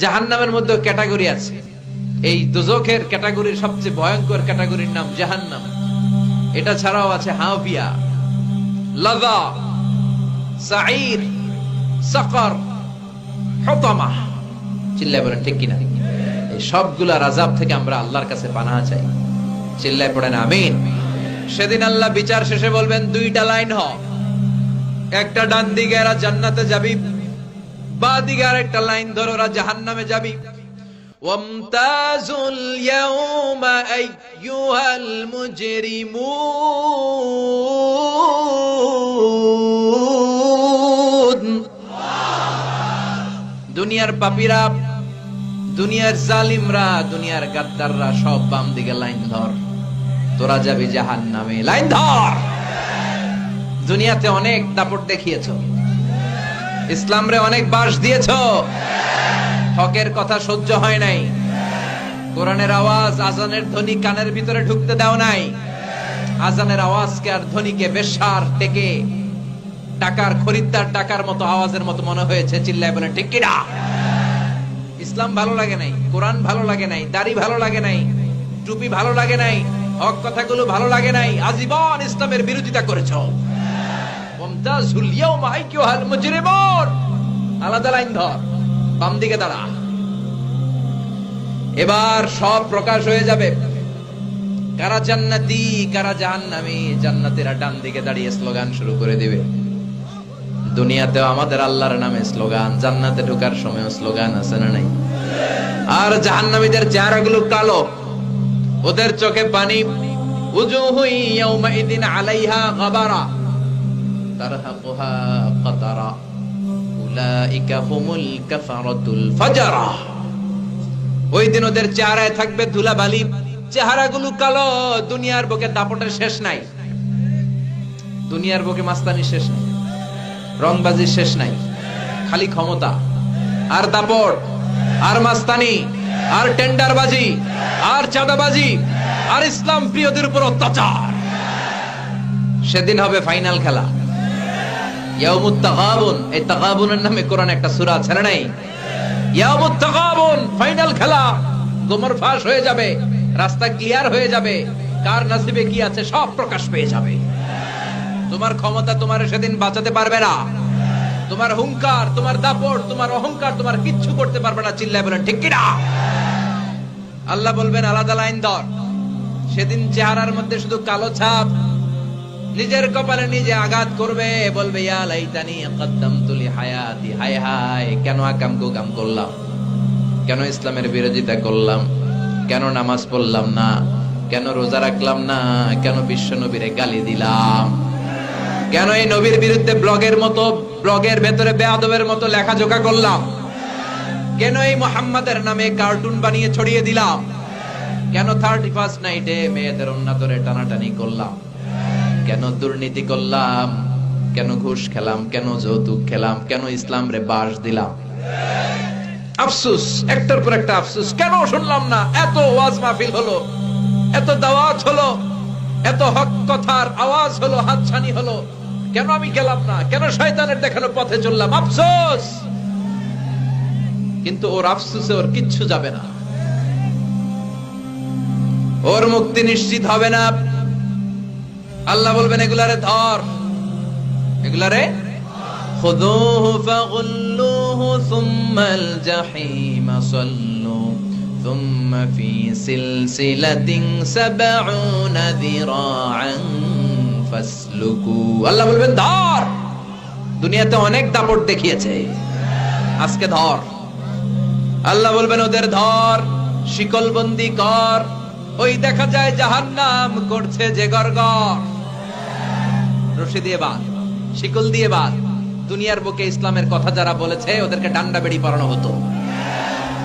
জাহান্নামের মধ্যে ক্যাটাগরি আছে। এই দুজখের ক্যাটাগরির সবচেয়ে ভয়ঙ্কর ক্যাটাগরির নাম জাহান্নাম। এটা ছাড়াও আছে হাবিয়া, লাযা সাঈর সাকর, হতমা। চিল্লায় বলেন ঠিক কিনা? এই সবগুলা রাজাব থেকে আমরা আল্লাহর কাছে পানাহা চাই। চিল্লায় পড়েন, আমিন। সেদিন আল্লাহ বিচার শেষে বলবেন, দুইটা লাইন হ। একটা ডান দিকে এরা জান্নাতে যাবি বা দিকে আরেকটা লাইন ধরো, ওরা জাহান নামে যাবি। ওয়ামতাজুল ইয়াউমা আইয়ুহাল মুজরিমুন। দুনিয়ার পাপীরা, দুনিয়ার জালিমরা, দুনিয়ার গাদ্দাররা সব বাম দিকে লাইন ধর। তোরা যাবি জাহান নামে লাইন ধর! দুনিয়াতে অনেক দাপট দেখিয়েছ। ইসলামরে অনেক বাস দিয়েছ। হকের কথা সহ্য হয় নাই। কোরআনের আওয়াজ আজানের ধ্বনি কানের ভিতরে ঢুকতে দাও নাই। আজানের আওয়াজকে আর ধ্বনিকে বেশার টেকে টাকার খরিদ্দার টাকার মতো আওয়াজের মতো মনে হয়েছে, চিল্লায় বলে ঠিক কিনা? ইসলাম ভালো লাগে নাই, কোরআন ভালো লাগে নাই, দাড়ি ভালো লাগে নাই, টুপি ভালো লাগে নাই, হক কথাগুলো ভালো লাগে নাই, আজীবন ইসলামের বিরোধিতা করেছ। এবার সব প্রকাশ হয়ে যাবে। কারা জান্নাতি, কারা জাহান্নামী ডান দিকে দাঁড়িয়ে স্লোগান শুরু করে দিবে। দুনিয়াতেও আমাদের আল্লাহর নামে স্লোগান, জান্নাতে ঢোকার সময় স্লোগান আছে না নাই? আর জাহান্নামীদের চেহারাগুলো কালো, ওদের চোখে পানি। উজুহু ইয়াউমাইদিন আলাইহা ওই দিন ওদের চেহারায় থাকবে কালো, দুনিয়ার বুকে দাপটের শেষ নাই। দুনিয়ার বুকে মাস্তানি শেষ নাই। শেষ নাই। খালি ক্ষমতা। আর দাপট, আর মাস্তানি, আর টেন্ডারবাজি, আর চাঁদাবাজি, আর ইসলাম প্রিয়দের উপর অত্যাচার। সেদিন হবে ফাইনাল খেলা। ইয়াউমুত তাগাবুন এই তাগাবুনের নামে একটা সূরা না নাই? ফাইনাল খেলা। ফাঁস হয়ে যাবে, রাস্তা ক্লিয়ার হয়ে যাবে, কার কি আছে সব প্রকাশ পেয়ে যাবে। তোমার ক্ষমতা তোমার সেদিন বাঁচাতে পারবে না। তোমার হুঙ্কার তোমার দাপট, তোমার অহংকার, তোমার কিচ্ছু করতে পারবে না, চিল্লায় বলেন, ঠিক কিনা? আল্লাহ বলবেন, আলাদা লাইন ধর। সেদিন চেহারার মধ্যে শুধু কালো ছাপ নিজের কপালে নিজে আঘাত করবে, বলবে, ইয়া লাইতানি কদ্দামতু লি হায়াতি হায় হায়, কেন আকাম কুকাম করলাম? কেন ইসলামের বিরোধিতা করলাম? কেন নামাজ পড়লাম না? কেন রোজা রাখলাম না? কেন বিশ্ব নবীরে গালি দিলাম? কেন এই নবীর বিরুদ্ধে ব্লগের মতো, ব্লগের ভেতরে বেয়াদবের মতো লেখাজোকা করলাম? কেন এই মোহাম্মদের নামে কার্টুন বানিয়ে ছড়িয়ে দিলাম? কেন থার্টি ফার্স্ট নাইটে মেয়েদের উন্নতরে টানাটানি করলাম? কেন দুর্নীতি করলাম? কেন ঘুষ খেলাম? কেন যৌতুক খেলাম? কেন ইসলাম রে বাস দিলাম? আফসুস, একটার পর একটা আফসুস। কেন শুনলাম না? এত ওয়াজ মাহফিল হলো, এত হলো, এত হক কথার আওয়াজ হলো, হাতছানি হলো। কেন আমি গেলাম না? কেন শয়তানের দেখানো পথে চললাম? আফসোস! কিন্তু ওর আফসোসে ওর কিচ্ছু যাবে না। ওর মুক্তি নিশ্চিত হবে না। আল্লাহ বলবেন এগুলারে ধর। এগুলারে ফি ফাসলুকু। বলবেন ধর। দুনিয়াতে অনেক দাপট দেখিয়েছে। আজকে ধর। আল্লাহ বলবেন ওদের ধর। শিকলবন্দি কর। ওই দেখা যায় জাহান্নাম করছে যে গড়গড়। রশি দিয়ে বাঁধ, শিকল দিয়ে বাঁধ। দুনিয়ার বুকে ইসলামের কথা যারা বলেছে, ওদেরকে ডান্ডা বেড়ি পড়ানো হতো।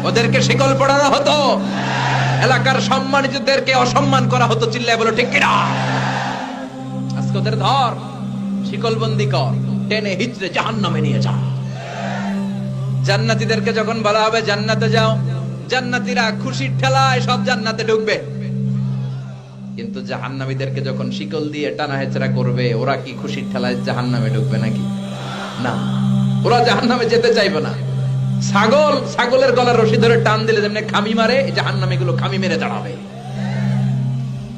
ওদেরকে শিকল পড়ানো হতো। এলাকার সম্মানিতদেরকে অসম্মান করা হতো, চিল্লায় বলো, ঠিক কিনা? আজকে ওদের ধর শিকলবন্দি কর, টেনে হিচড়ে জাহান্নামে নিয়ে যা। জান্নাতীদেরকে যখন বলা হবে, জান্নাতে যাও, জান্নাতীরা খুশির ঠেলায় সব জান্নাতে ঢুকবে। কিন্তু জাহান্নামীদেরকে যখন শিকল দিয়ে টানা হেচড়া করবে, ওরা কি খুশির ঠেলায় জাহান্নামে ঢুকবে নাকি? না। ওরা জাহান্নামে যেতে চাইবে না। ছাগল, ছাগলের গলার রশি ধরে টান দিলে যেমনি খামি মারে জাহান নামে গুলো খামি মেরে দাঁড়াবে।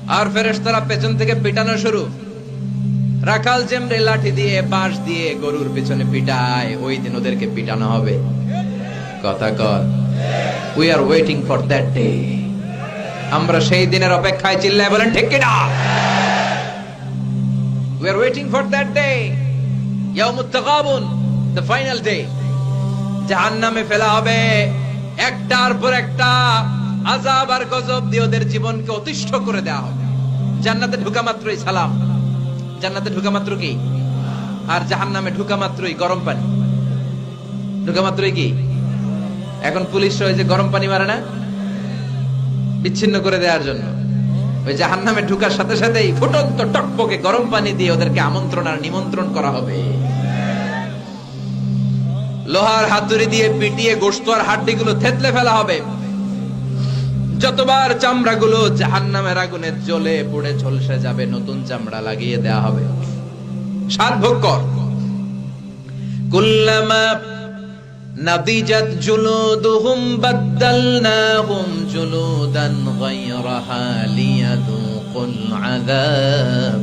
আর ফেরেশতারা পেছন থেকে পিটানো শুরু। রাখাল যেমরে লাঠি দিয়ে, বাঁশ দিয়ে গরুর পিছনে পিটায়, ওই দিন ওদেরকে পিটানো হবে। কথা কর we are waiting for that day আমরা সেই দিনের অপেক্ষায় চিল্লায় বলেন, ঠিক কিনা? We are waiting for that day ইয়াউমুত তাগাবুন দ্য ফাইনাল ডে জাহান্নামে ফেলা হবে, একটার পর একটা আযাব আর গজব দিয়ে ওদের জীবনকে অতিষ্ঠ করে দেওয়া হবে। জান্নাতে ঢুকা মাত্রই সালাম। জান্নাতে ঢুকা মাত্র কি? আর জাহান্নামে ঢুকা মাত্রই গরম পানি। ঢুকা মাত্রই কি? এখন পুলিশ যে গরম পানি মারে না? বিচ্ছিন্ন করে দেওয়ার জন্য। ওই জাহান্নামে ঢুকার সাথে সাথেই ফুটন্ত টকপকে গরম পানি দিয়ে ওদেরকে আমন্ত্রণ আর নিমন্ত্রণ করা হবে। লোহার হাতুড়ি দিয়ে পিটিয়ে গোস্ত আর হাড্ডি গুলো থেতলে ফেলা হবে। যতবার চামড়া গুলো জাহান নামের আগুনে জ্বলে পুড়ে ঝলসে যাবে, নতুন চামড়া লাগিয়ে দেয়া হবে। সাত ভোগ কর। কুল্লামা জুলুদুহুম বাদদালনাহুম জুলুদান গায়রাহা লিয়াদুকুল আযাব।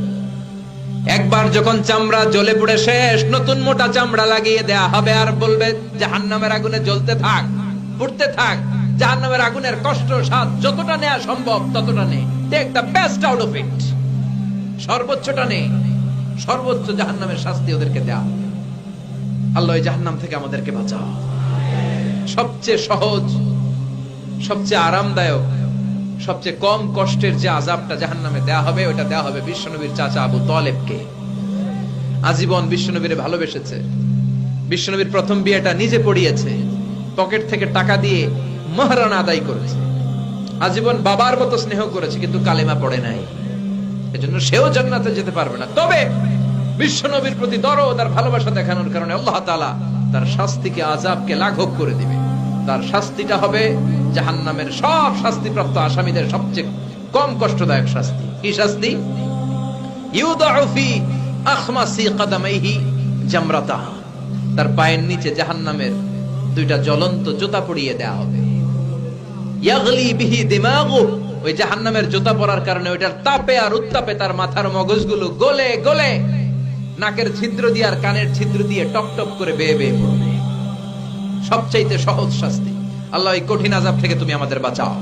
একবার যখন চামড়া জ্বলে পুড়ে শেষ, নতুন মোটা চামড়া লাগিয়ে দেয়া হবে আর বলবে, জাহান্নামের আগুনে জ্বলতে থাক, পুড়তে থাক। জাহান্নামের আগুনের কষ্ট স্বাদ যতটা নেওয়া সম্ভব ততটা নে। Take best out of it সর্বোচ্চটা নে। সর্বোচ্চ জাহান্নামের শাস্তি ওদেরকে দেয়া। আল্লাহ এই জাহান্নাম থেকে আমাদেরকে বাঁচাও। সবচেয়ে সহজ, সবচেয়ে আরামদায়ক, সবচেয়ে কম কষ্টের যে আজাবটা জাহান্নামে দেয়া হবে, ওটা দেয়া হবে বিশ্বনবীর চাচা আবু তলেবকে। আজীবন বিশ্বনবীরে ভালোবেসেছে। বিশ্বনবীর প্রথম বিয়েটা নিজে পড়িয়েছে। পকেট থেকে টাকা দিয়ে মহারানা আদায় করেছে। আজীবন বাবার মতো স্নেহ করেছে, কিন্তু কালেমা পড়ে নাই। এজন্য সেও জান্নাতে যেতে পারবে না। তবে বিশ্বনবীর প্রতি দরদ আর ভালোবাসা দেখানোর কারণে আল্লাহ তাআলা তার শাস্তিকে আজাবকে লাঘব করে দিবে। তার শাস্তিটা হবে জাহান্নামের সব শাস্তিপ্রাপ্ত আসামিদের সবচেয়ে কম কষ্টদায়ক শাস্তি। কি শাস্তি? তার পায়ের নিচে জাহান্নামের দুইটা জ্বলন্ত জুতা পরিয়ে দেয়া হবে। ওই জাহান্নামের জুতা পরার কারণে ওইটার তাপে আর উত্তাপে তার মাথার মগজগুলো গলে গলে নাকের ছিদ্র দিয়ে আর কানের ছিদ্র দিয়ে টপ টপ করে বেয়ে বেয়ে পড়বে। সবচাইতে সহজ শাস্তি। আল্লাহ, এই কঠিন আজাব থেকে তুমি আমাদের বাঁচাও।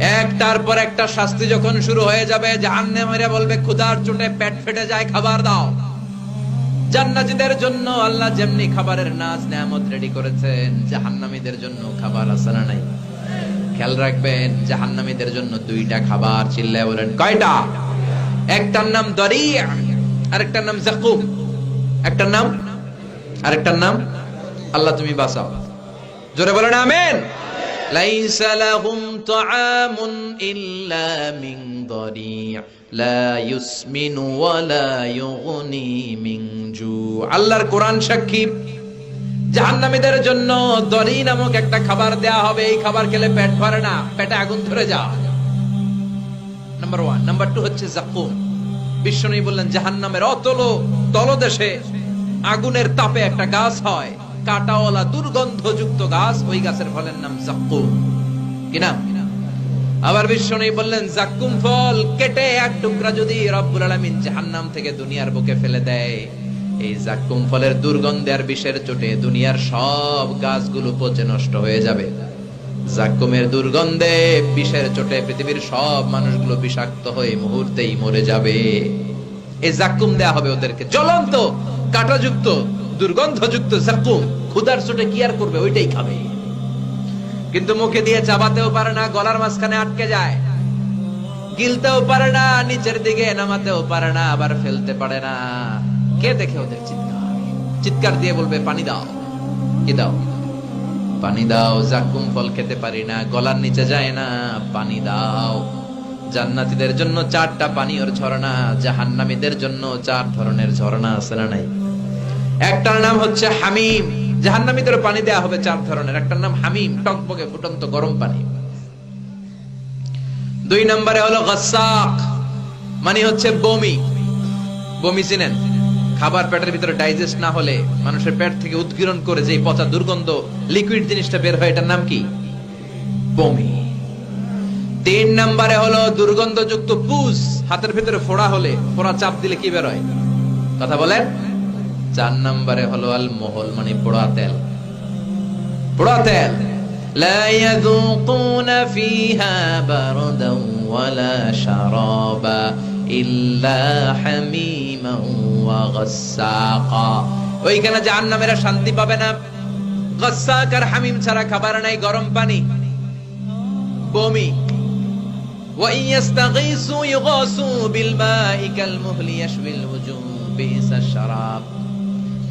একটার পর একটা শাস্তি যখন শুরু হয়ে যাবে জাহান্নামীরা বলবে, ক্ষুধার চোটে পেট ফেটে যায়, খাবার দাও। জান্নাতীদের জন্য আল্লাহ যেমনি খাবারের নাচ নেয়ামত রেডি করেছেন, জাহান্নামীদের জন্য খাবার আছে না নাই? খেয়াল রাখবেন, জাহান্নামীদের জন্য দুইটা খাবার চিল্লায় বলেন, কয়টা? একটার নাম দরিয়া আরেকটার নাম জাকুম একটার নাম আরেকটার নাম আল্লাহ তুমি বাঁচাও জোরে বলেন আমেন ليس لهم طعام إلا من ضريع لا يسمن ولا يغني من جوع আল্লাহর কোরআন সাক্ষী জাহান্নামীদের জন্য দরি নামক একটা খাবার দেয়া হবে এই খাবার খেলে পেট ভরে না পেটে আগুন ধরে যায় নাম্বার ওয়ান নাম্বার টু হচ্ছে জাকুম বিষ্ণু বললেন, জাহান্নামের অতল তলদেশে আগুনের তাপে একটা গাছ হয়। কাটাওয়ালা দুর্গন্ধযুক্ত গাছ, ওই গাছের ফলের নাম জাকুম কি নাম? আবার বিষ্ণু বললেন জাকুম ফল কেটে এক টুকরা যদি রব্বুল আলামিন জাহান্নাম থেকে দুনিয়ার বুকে ফেলে দেয়, এই জাকুম ফলের দুর্গন্ধে আর বিষের চোটে দুনিয়ার সব গাছগুলো পচে নষ্ট হয়ে যাবে। জাকুমের দুর্গন্ধে বিষের চোটে পৃথিবীর সব মানুষগুলো বিষাক্ত হয়ে মুহূর্তেই মরে যাবে। এই জাকুম দেয়া হবে ওদেরকে। জ্বলন্ত, কাঁটাযুক্ত, দুর্গন্ধযুক্ত জাকুম ক্ষুধার চোটে কি আর করবে? ওইটাই খাবে। কিন্তু মুখে দিয়ে চাবাতেও পারে না, গলার মাঝখানে আটকে যায়। গিলতেও পারে না, নিচের দিকে নামাতেও পারে না, আবার ফেলতে পারে না। কে দেখে ওদের চিৎকার? চিৎকার দিয়ে বলবে, পানি দাও, কি দাও? পানি দাও জাকুম ফল খেতে পারি না, গলার নিচে যায় না, পানি দাও। জান্নাতীদের জন্য চারটা পানীয়র ঝর্ণা, জাহান্নামীদের জন্য চার ধরনের ঝর্ণা আছে না নাই? একটার নাম হচ্ছে হামিম। জাহান্নামীদের পানি দেয়া হবে চার ধরনের। একটার নাম হামিম টকবকে ফুটন্ত গরম পানি। দুই নম্বরে হলো গাসাক মানে হচ্ছে বমি। বমি চিনেন? খাবার পেটের ভিতরে ডাইজেস্ট না হলে মানুষের পেট থেকে উদ্গীরণ করে যে পচা দুর্গন্ধ লিকুইড জিনিসটা বের হয় এটার নাম কি বমি তিন নম্বরে হলো দুর্গন্ধযুক্ত পুষ হাতের ভিতরে ফোড়া হলে ফোড়া চাপ দিলে কি বেরোয় কথা বলেন চার নম্বরে হলো আল মোহল মানে পোড়া তেল পোড়া তেল لا يذوقون فيها بردا ولا شرابا إلا حميما وغساقا ওইখানে জাহান্নামেরা শান্তি পাবে না গসাক আর হামিম ছাড়া খাবার নাই গরম পানি বমি وإن يستغيثوا يغاثوا بالماء كالمهل يشوي الوجوه بئس الشراب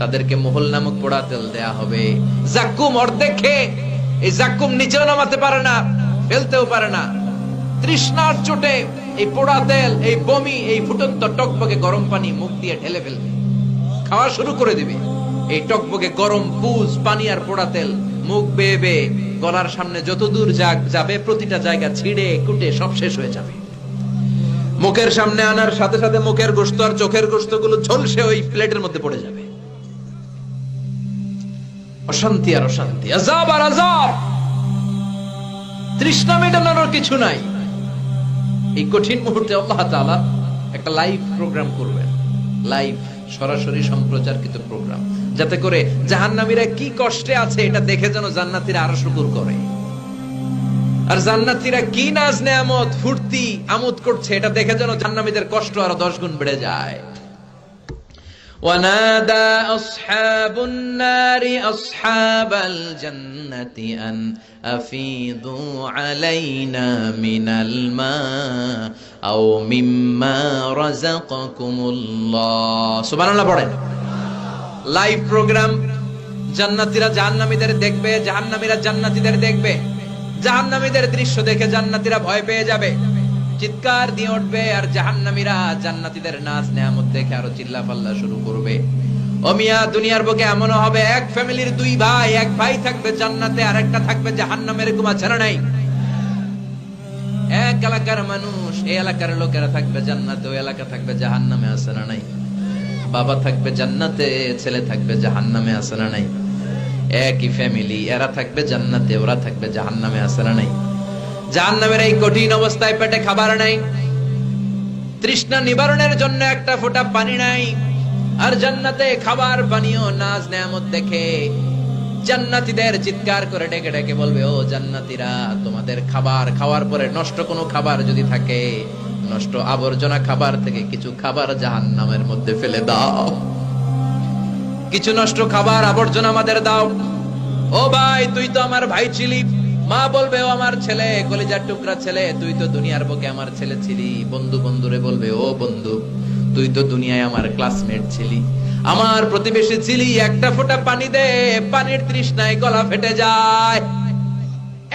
তাদেরকে মোহল নামক পোড়া তেল দেয়া হবে জাক্কুম অর্ধেক খেয়ে এই জাক্কুম নিচেও নামাতে পারে না ফেলতেও পারে না তৃষ্ণার চোটে এই পোড়া তেল, এই বমি, এই ফুটন্ত টকবকে গরম পানি মুখ দিয়ে ঢেলে ফেলবে। খাওয়া শুরু করে দিবে। এই টকবকে গরম পুজ, পানি আর পোড়া তেল মুখ বেয়ে বেয়ে গলার সামনে যত দূর যাবে, প্রতিটা জায়গা ছিঁড়ে কুটে সব শেষ হয়ে যাবে। মুখের সামনে আনার সাথে সাথে মুখের গোস্ত আর চোখের গোস্তগুলো ঝলসে ওই প্লেটের মধ্যে পড়ে যাবে। অশান্তি আর অশান্তি। আজাব আর আজাব তৃষ্ণা মেটানোর কিছু নাই। এই কঠিন মুহূর্তে আল্লাহ তালা একটা লাইভ প্রোগ্রাম করবেন। লাইভ সরাসরি সম্প্রচারকৃত প্রোগ্রাম যাতে করে জাহান্নামীরা কি কষ্টে আছে এটা দেখে যেন জান্নাতিরা আরও শুকুর করে। আর জান্নাতিরা কি নাজ নেয়ামত ফুর্তি, আমোদ করছে এটা দেখে যেন জান্নামীদের কষ্ট আরও দশ গুণ বেড়ে যায়। ونادى أصحاب النار أصحاب الجنة أن أفيضوا علينا من الماء أو مما رزقكم الله سبحان الله পড়েন লাইভ প্রোগ্রাম জান্নাতীরা জাহান্নামীদের দেখবে জাহান্নামীরা জান্নাতীদের দেখবে জাহান্নামীদের দৃশ্য দেখে জান্নাতীরা ভয় পেয়ে যাবে চিৎকার দিয়ে উঠবে আর জাহান্নামীরা জান্নাতীদের নাচ নেয়ামত দেখে আরও চিল্লা পাল্লা শুরু করবে। ও মিয়া, দুনিয়ার বুকে এমনও হবে, এক ফ্যামিলির দুই ভাই, এক ভাই থাকবে জান্নাতে আর একটা থাকবে না নাই। এক এলাকার মানুষ এই এলাকার লোকেরা থাকবে জান্নাতে ওই এলাকা থাকবে জাহান্নামে আছে নাই। বাবা থাকবে জান্নাতে, ছেলে থাকবে জাহান্নামে আছে নাই। একই ফ্যামিলি, এরা থাকবে জান্নাতে, ওরা থাকবে জাহান্নামে আছে না নাই। জাহান্নামের এই কঠিন অবস্থায় পেটে খাবার নাই। তৃষ্ণা নিবারণের জন্য একটা ফোঁটা পানি নাই। আর জান্নাতে খাবার পানীয় নাজ নেয়ামত দেখে জান্নাতীদের চিৎকার করে ডেকে ডেকে বলবে, ও জান্নাতীরা, তোমাদের খাবার খাওয়ার পরে নষ্ট কোনো খাবার যদি থাকে, নষ্ট আবর্জনা খাবার থেকে কিছু খাবার জাহান্নামের মধ্যে ফেলে দাও। কিছু নষ্ট খাবার আবর্জনা আমাদের দাও। ও ভাই, তুই তো আমার ভাই ছিলি। মা বলবে, ও আমার ছেলে, কলিজার টুকরা ছেলে, তুই তো দুনিয়ার বুকে আমার ছেলে ছিলি। বন্ধু বন্ধুরে বলবে, ও বন্ধু, তুই তো দুনিয়ায় আমার ক্লাসমেট ছিলি। আমার প্রতিবেশী ছিলি, একটা ফোঁটা পানি দে, পানির তৃষ্ণায় গলা ফেটে যায়।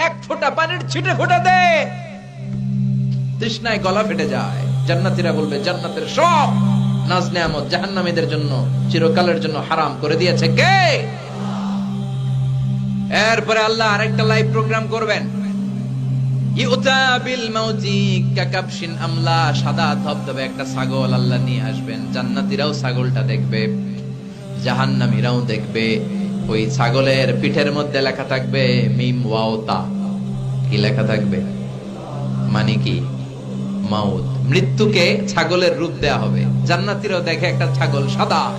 এক ফোঁটা পানির ছিটে ফোঁটা দে, তৃষ্ণায় গলা ফেটে যায়। জান্নাতীরা বলবে, জান্নাতের সব নাজ নেয়ামত জাহান্নামীদের জন্য, চিরকালের জন্য হারাম করে দিয়েছে কে? এরপরে আল্লাহ আরেকটা লাইভ প্রোগ্রাম করবেন। আমলা, সাদা ধবধবে একটা ছাগল আল্লাহ নিয়ে আসবেন। জান্নাতীরাও ছাগলটা দেখবে, জাহান্নামীরাও দেখবে, ওই ছাগলের পিঠের মধ্যে লেখা থাকবে, মিম ওয়াওতা কি লেখা থাকবে? মানে কি? মাউত। মৃত্যুকে ছাগলের রূপ দেয়া হবে। জান্নাতীরাও দেখে একটা ছাগল সাদা,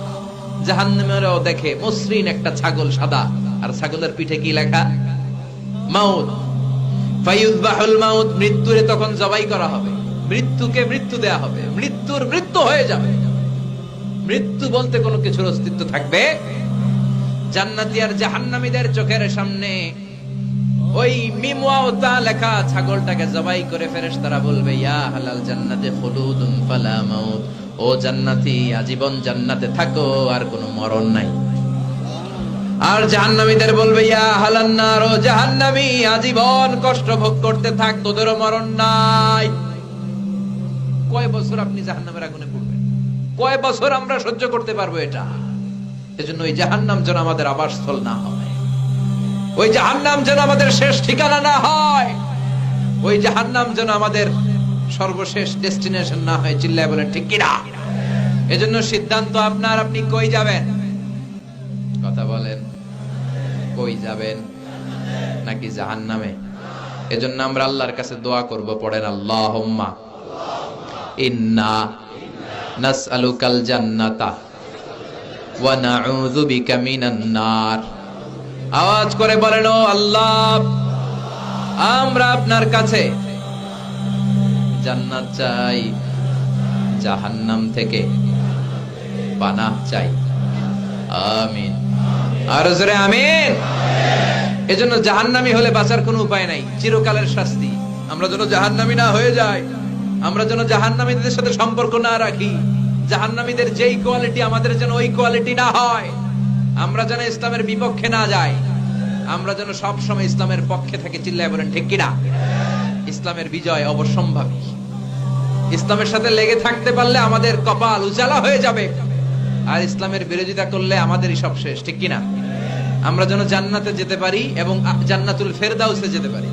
জাহান্নামেরাও দেখে মসৃণ একটা ছাগল সাদা। আর ছাগলের পিঠে কি লেখা? মাউত। ফায়ুযবাহুল মাউত, মৃত্যুরে তখন জবাই করা হবে। মৃত্যুকে মৃত্যু দেয়া হবে। মৃত্যুর মৃত্যু হয়ে যাবে। মৃত্যু বলতে কোনো কিছুর অস্তিত্ব থাকবে? জান্নাতি আর জাহান্নামীদের চোখের সামনে ওই মিমওয়াওতা লেখা ছাগলটাকে জবাই করে ফেরেশতারা বলবে, ইয়া হালাল জান্নাতে খুলুদুন ফালা মাউত। ও জান্নাতি, আজীবন জান্নাতে থাকো, আর কোনো মরণ নাই। আর জাহান্নামীদের বলবে, ইয়া হালান্নার ও জাহান্নামী, আজীবন কষ্ট ভোগ করতে থাক, তোদেরও মরণ নাই। কয় বছর আপনি জাহান্নামের আগুনে পড়বেন? কয় বছর আমরা সহ্য করতে পারব এটা? এজন্য ওই জাহান্নাম যেন আমাদের আবাসস্থল না হয়। ওই জাহান্নাম যেন আমাদের শেষ ঠিকানা না হয়। ওই জাহান্নাম যেন আমাদের সর্বশেষ ডেস্টিনেশন না হয়, চিল্লায় বলেন, ঠিক কিনা? এজন্য সিদ্ধান্ত আপনার, আপনি কই যাবেন? কথা বলেন। কই যাবেন নাকি জাহান্নামে? এজন্য আমরা আল্লাহর কাছে দোয়া করব, পড়েন, আল্লাহুম্মা ইন্না আওয়াজ করে বলেন আল্লাহ, আমরা আপনার কাছে জান্নাত চাই, জাহান্নাম থেকে পানাহ চাই। আমিন। আর আমিন। এজন্য জাহান্নামি হলে বাঁচার কোনো উপায় নাই, চিরকালের শাস্তি। আমরা যেন জাহান্নামি না হয়ে যাই, আমরা যেন জাহান্নামীদের সাথে সম্পর্ক না রাখি। জাহান্নামীদের যেই কোয়ালিটি আমাদের যেন ওই কোয়ালিটি না হয়, আমরা যেন ইসলামের বিপক্ষে না যাই, আমরা যেন সব সময় ইসলামের পক্ষে থাকি, চিল্লায় বলেন, ঠিক কিনা? ইসলামের বিজয় অবশ্যম্ভাবী। ইসলামের সাথে লেগে থাকতে পারলে আমাদের কপাল উজালা হয়ে যাবে। আর ইসলামের বিরোধিতা করলে আমাদেরই সব শেষ, ঠিক কিনা? আমরা যেন জান্নাতে যেতে পারি এবং জান্নাতুল ফেরদাউসে যেতে পারি।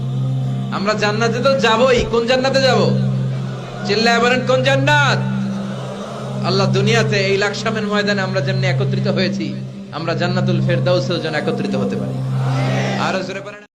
আমরা জান্নাতে তো যাবই, কোন জান্নাতে যাব? চিল্লায় বলেন, কোন জান্নাত? আল্লাহ দুনিয়াতে এই লাকসামের ময়দানে আমরা যেমনি একত্রিত হয়েছি, আমরা জান্নাতুল ফেরদাউসেও যেন একত্রিত হতে পারি। আরও জোরে বলেন।